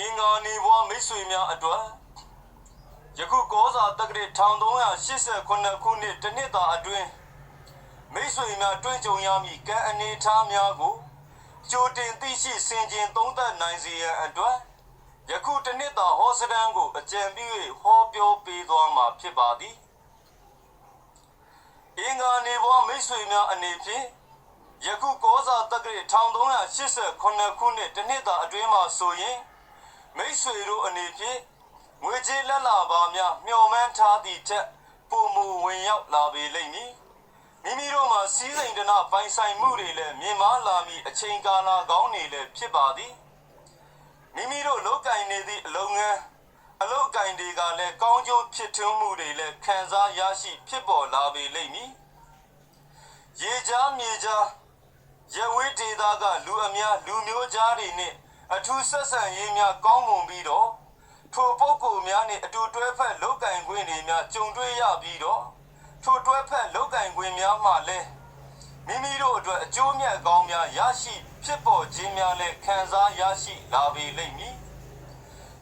အင်္ဂါနေဘွားမိတ်ဆွေများအတွက်ယခုကောစာတက္ကရာ1389ခုနှစ်တနှစ်တာအတွင်းမိတ်ဆွေများတွေ့ကြုံရမည့်ကံအနေအထားများကိုကြိုတင်သိရှိဆင်ခြင်သုံးသပ်နိုင်စေရန်အတွက်ယခုတနှစ်တာဟောစတန်ကိုအကြံပြု၍ဟောပြောပေးသွားမှာဖြစ်ပါသည်အင်္ဂါနေဘွားမိတ်ဆွေများအနေဖြင့်ယခုကောစာတက္ကရာ1389ခုနှစ်တနှစ်တာအတွင်းမှာဆိုရင် မိတ်ဆွေတို့အနေဖြင့်ငွေကြေးလက်လာပါများမျှော်မှန်းထားသည့်ထက်ပုံမူဝင်ရောက်လာပေလိမ့်မည်မိမိတို့မှာစီးစိမ်တနာပိုင်ဆိုင်မှုတွေလည်းမြင်မာလာမည့်အချိန်ကာလကောင်းနေလည်းဖြစ်ပါသည်မိမိတို့လောက်ကင်နေသည့်အလုပ်ငန်းအလုပ်ကင်တွေကလည်းကောင်းကျိုးဖြစ်ထွန်းမှုတွေလည်းခံစားရရှိဖြစ်ပေါ်လာပေလိမ့်မည်ရေကြားမြေကြားရဝေးဒေသကလူအများလူမျိုးကြားတွေနဲ့ အထူးဆက်ဆံရေးများကောင်းမွန်ပြီးတော့ထိုပုဂ္ဂိုလ်များနဲ့အတူတွဲဖက်လောက်ကင်ခွင့်တွေများကြုံတွေ့ရပြီးတော့ထိုတွဲဖက်လောက်ကင်ခွင့်များမှလည်းမိမိတို့အတွက်အကျိုးမြတ်ကောင်းများရရှိဖြစ်ပေါ်ခြင်းများလည်းခံစားရရှိလာပေလိမ့်မည်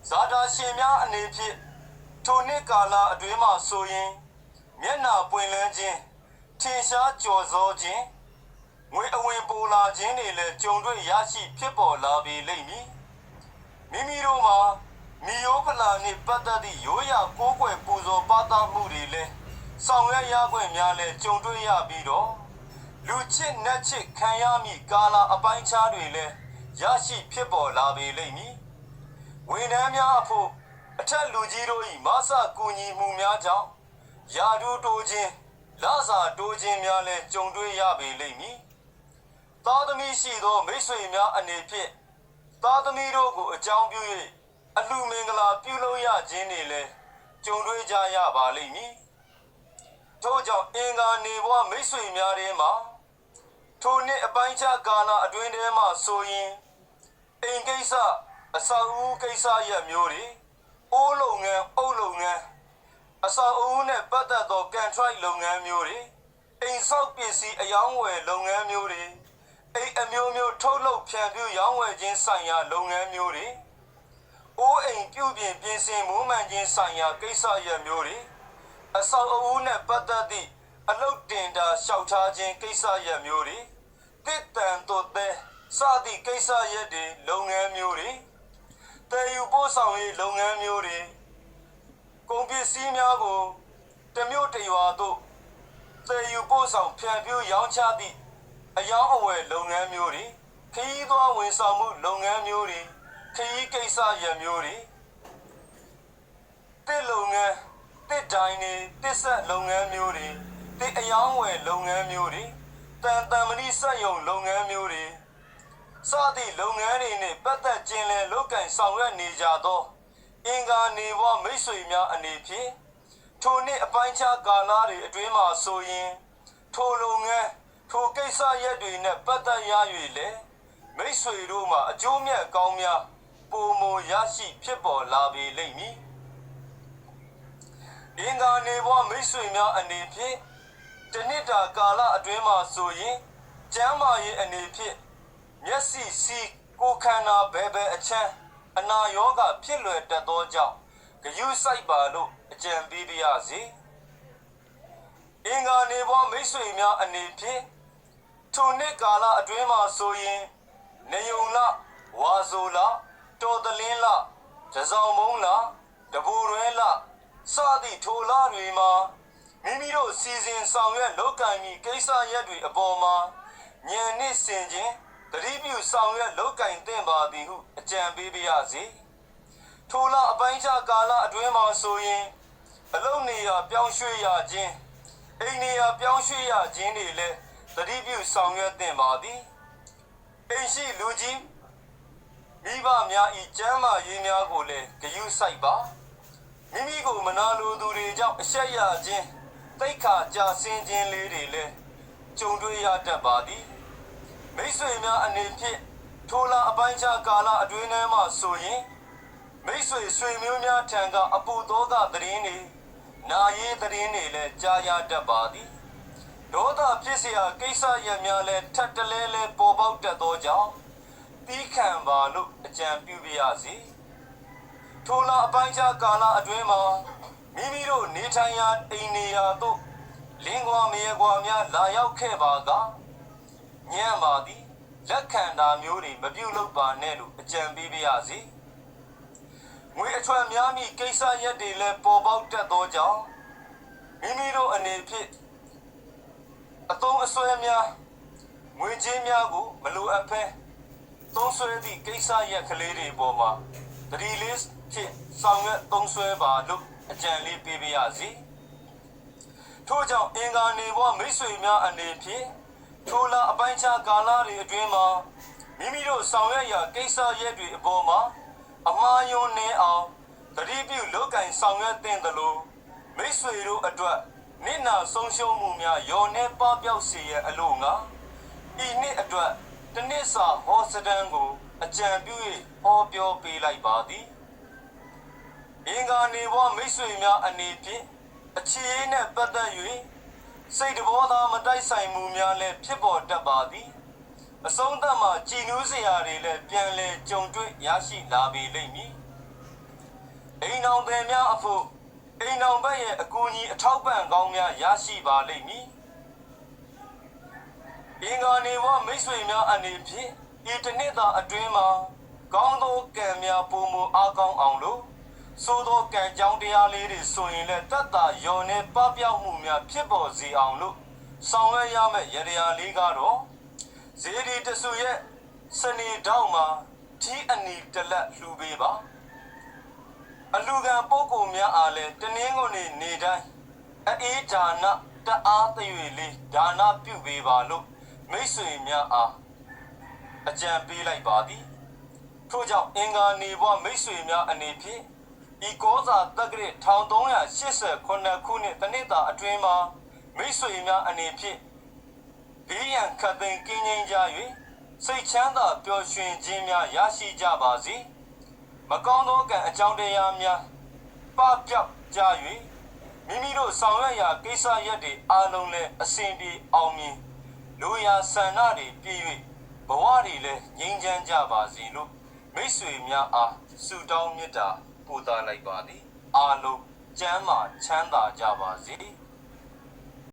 ဇာတာရှင်များအနေဖြင့်ထိုနှစ်ကာလအတွင်းမှာဆိုရင်မျက်နာပွင့်လန်းခြင်းထင်ရှားကြော်စောခြင်း ငွေအဝင်ပိုလာခြင်းတွေလည်းကြုံတွေ့ရရှိဖြစ်ပေါ်လာပြီလိမ့်မည်မိမိတို့မှာမိယောဖလာနှင့်ပတ်သက်သည့်ရိုးရာကိုးကွယ်ပူဇော်ပါသမှုတွေလည်းဆောင်ရွက်ရခွင့်များလည်းကြုံတွေ့ရပြီးတော့လူချစ်နတ်ချစ်ခံရမည့်ကာလအပိုင်းခြားတွေလည်းရရှိဖြစ်ပေါ်လာပြီလိမ့်မည်ဝန်ထမ်းများအဖို့အထက်လူကြီးတို့၏မဆကူညီမှုများကြောင့်ယာဒူတိုးခြင်းလာစာတိုးခြင်းများလည်းကြုံတွေ့ရပြီလိမ့်မည် သားသမီးရှိသောမိတ်ဆွေများအနေဖြင့်သားသမီးတို့ကိုအကြောင်းပြု၍အလှမင်္ဂလာပြုလုပ်ရခြင်းတွေလည်းကြုံတွေ့ကြရပါလိမ့်မည်ထို့ကြောင့်အင်္ဂါနေဘဝမိတ်ဆွေများထဲမှာထိုနှစ်အပိုင်းခြားကာလအတွင်းထဲမှာဆိုရင်အိမ်ကိစ္စအစာအုပ်ကိစ္စရက်မျိုးတွေအိုးလုပ်ငန်းအုပ်လုပ်ငန်းအစာအုပ်နဲ့ပတ်သက်သော contract လုပ်ငန်းမျိုးတွေအိမ်ဆောက်ပစ္စည်းအယောင်းဝယ်လုပ်ငန်းမျိုးတွေ အိမ်အမျိုးမျိုးထုတ်လုပ်ဖြန့်ဖြူးရောင်းဝယ်ခြင်းဆိုင်ရာလုပ်ငန်းမျိုးတွေအိုးအိမ်ပြုပြင်ပြင်ဆင်မွမ်းမံခြင်းဆိုင်ရာကိစ္စရပ်မျိုးတွေအဆောက်အဦနဲ့ပတ်သက်သည့်အလုတ်တင်တာလျှောက်ထားခြင်းကိစ္စရပ်မျိုးတွေတစ်တန်တို့တဲ့စသည့်ကိစ္စရပ်တွေလုပ်ငန်းမျိုးတွေတည်ယူပို့ဆောင်ရေးလုပ်ငန်းမျိုးတွေကုန်ပစ္စည်းများကိုတစ်မျိုးတစ်ရွာသို့သယ်ယူပို့ဆောင်ဖြန့်ဖြူးရောင်းချသည့် အယောင်းအဝယ်လုပ်ငန်းမျိုးတွေခရီးသွားဝန်ဆောင်မှုလုပ်ငန်းမျိုးတွေခရီးကိစ္စရမျိုးတွေတစ်လုပ်ငန်းတစ်ဒိုင်းတွေတစ်ဆက်လုပ်ငန်းမျိုးတွေတစ်အယောင်းဝယ်လုပ်ငန်းမျိုးတွေတန်တန်မဏိစက်ရုံလုပ်ငန်းမျိုးတွေစသည့်လုပ်ငန်းတွေနှင့်ပတ်သက်ခြင်းလဲလုပ်ကင်ဆောင်ရွက်နေကြသောအင်္ဂါနေဘဝမိတ်ဆွေများအနေဖြင့်ထိုနှစ်အပိုင်းခြားကာလတွေအတွင်းမှာဆိုရင်ထိုလုပ်ငန်း ထိုကိစ္စရပ်တွေနဲ့ပတ်သက်ရ၍လေမိတ်ဆွေတို့မှာအကျိုးမြတ်ကောင်းများပုံမရရှိဖြစ်ပေါ်လာပေလိမ့်မည်အင်္ဂါနေဘဝမိတ်ဆွေများအနေဖြင့်တနှစ်တာကာလအတွင်းမှာဆိုရင်ကျမ်းမာရေးအနေဖြင့်မျက်စိစီးကိုယ်ခန္ဓာဘယ်ဘယ်အချမ်းအနာရောဂါဖြစ်လွယ်တတ်သောကြောင့်ဂယုစိုက်ပါလို့အကြံပေးပါရစေအင်္ဂါနေဘောမိတ်ဆွေများအနေဖြင့် ထိုနှစ်ကာလအတွင်းမှာဆိုရင်နေယုံလဝါဆိုလတော်တလင်းလတစောင်းမုံလတဘူရွဲလစသည့်ထိုလတွေမှာမိမိတို့စီစဉ်ဆောင်ရွက်လုပ်ကံမီကိစ္စရပ်တွေအပေါ်မှာဉာဏ်နှင့်စင်ခြင်းတတိပြုဆောင်ရွက်လုပ်ကံသင့်ပါသည်ဟုအကြံပေးပါရစေထိုလအပိုင်းခြားကာလအတွင်းမှာဆိုရင်အလုံးနေရပြောင်းရွှေ့ရခြင်းအိမ်နေရပြောင်းရွှေ့ရခြင်းတွေလည်း သတိပြုဆောင်ရွက်သင့်ပါသည်အိမ်ရှိလူကြီးမိဘများဤကျမ်းမာရေးများကိုလည်းဂရုစိုက်ပါမိမိကိုမနာလိုသူတွေကြောင့်အဆက်ရခြင်းတိတ်ခါကြဆင်းခြင်းလေးတွေလည်းကြုံတွေ့ရတတ်ပါသည်မိတ်ဆွေများအနေဖြင့်ထိုလအပိုင်းခြားကာလအတွင်းထဲမှာဆိုရင်မိတ်ဆွေဆွေမျိုးများထံကအပူသောကသတင်းတွေနာရေးသတင်းတွေလည်းကြားရတတ်ပါသည် ဒေါသဖြစ်เสียကိစ္စရပ်များလည်းထပ်တလဲလဲပေါ်ပေါက်တတ်သောကြောင့်တီးခံပါလို့အကြံပြုပါရစေ ထိုလအပိုင်းခြားကာလအတွင်းမှာမိမိတို့နေထိုင်ရာအိမ်နေရာသို့လင်းကွာမရေကွာများလာရောက်ခဲ့ပါကညံ့ပါသည်လက်ခံတာမျိုးတွေမပြုတ်လုပ်ပါနဲ့လို့အကြံပေးပါရစေငွေအထွတ်များမိကိစ္စရက်တွေလည်းပေါ်ပေါက်တတ်သောကြောင့်မိမိတို့အနေဖြင့် အတုံးအဆွဲများငွေကြေးများကိုမလိုအပ်ဖဲသုံးဆွဲသည့်ကိစ္စရက်ကလေးတွေပေါ်မှာတတိလေးဖြစ်ဆောင်ရွက်သုံးဆွဲပါလို့အကြံလေးပေးပါရစေထို့ကြောင့်အင်္ဂါနေဘဝမိတ်ဆွေများအနေဖြင့်ထိုလအပိုင်းခြားကာလတွေအတွင်းမှာမိမိတို့ဆောင်ရွက်ရာကိစ္စရက်တွေအပေါ်မှာအမှားယွင်းနေအောင်တတိပြုလောက်ကင်ဆောင်ရွက်တဲ့သလိုမိတ်ဆွေတို့အတွက် နိနာဆုံးရှုံးမှုများယောနေပပျောက်စေရအလို့ငါဤနှစ်အတွက်တစ်နှစ်စာဟောစတန်ကိုအကြံပြု၍ဟောပြောပေးလိုက်ပါသည်အင်္ဂါနေဘဝမိတ်ဆွေများအနေဖြင့်အခြေအနေနဲ့ပတ်သက်၍စိတ်တဘောသားမတိုက်ဆိုင်မှုများလည်းဖြစ်ပေါ်တတ်ပါသည်အဆုံးသတ်မှာကြည်နူးစရာတွေလည်းပြန်လည်ကြုံတွေ့ရရှိလာပေလိမ့်မည်အိမ်အောင်သည်များအဖို့ အိမ်အောင်ဘက်ရဲ့အကူအညီအထောက်ပံ့ကောင်းများရရှိပါလိမ့်မည်အင်္ဂါနေဝမိတ်ဆွေများအနေဖြင့်ဤတစ်နှစ်သာအတွင်းမှာကောင်းသောကံများပုံမအားကောင်းအောင်လို့သို့သောကံကြောင်းတရားလေးတွေဆိုရင်လည်းတတ်တာယုံနဲ့ပပျောက်မှုများဖြစ်ပေါ်စေအောင်လို့ဆောင်ရွက်ရမယ့်ရတရားလေးကတော့ဇေဒီတဆူရဲ့စနေတောက်မှာထီးအနီတလက်လှူပေးပါ အလူကံပုဂ္ဂိုလ်များအားလည်းတနင်းကုန်နေနေတိုင်းအေးဒါနတအားသွေလေးဒါနပြုပေးပါလို့မိတ်ဆွေများအားအကြံပေးလိုက်ပါသည်ထို့ကြောင့်အင်္ဂါနေဘဝမိတ်ဆွေများအနေဖြင့်ဤကောဇာတက္ကရာ1389ခုနှစ်တနေ့တာအတွင်းမှာမိတ်ဆွေများအနေဖြင့်ဘေးရန်ခတ်သိမ်းကင်းငြိမ်းကြ၍စိတ်ချမ်းသာပျော်ရွှင်ခြင်းများရရှိကြပါစေ မကောင်းသောကံအကြောင်းတရားများပပျောက်ကြ၍မိမိတို့ဆောင်ရွက်ရာကိစ္စရပ်တွေအားလုံးလည်းအစဉ်ပြေအောင်မြင်လူရာဆန္ဒတွေပြည့်၍ဘဝတွေလည်းငြိမ်းချမ်းကြပါစေလို့မိတ်ဆွေများအားဆုတောင်းမေတ္တာပို့သလိုက်ပါသည်အားလုံးကျမ်းမာချမ်းသာကြပါစေ။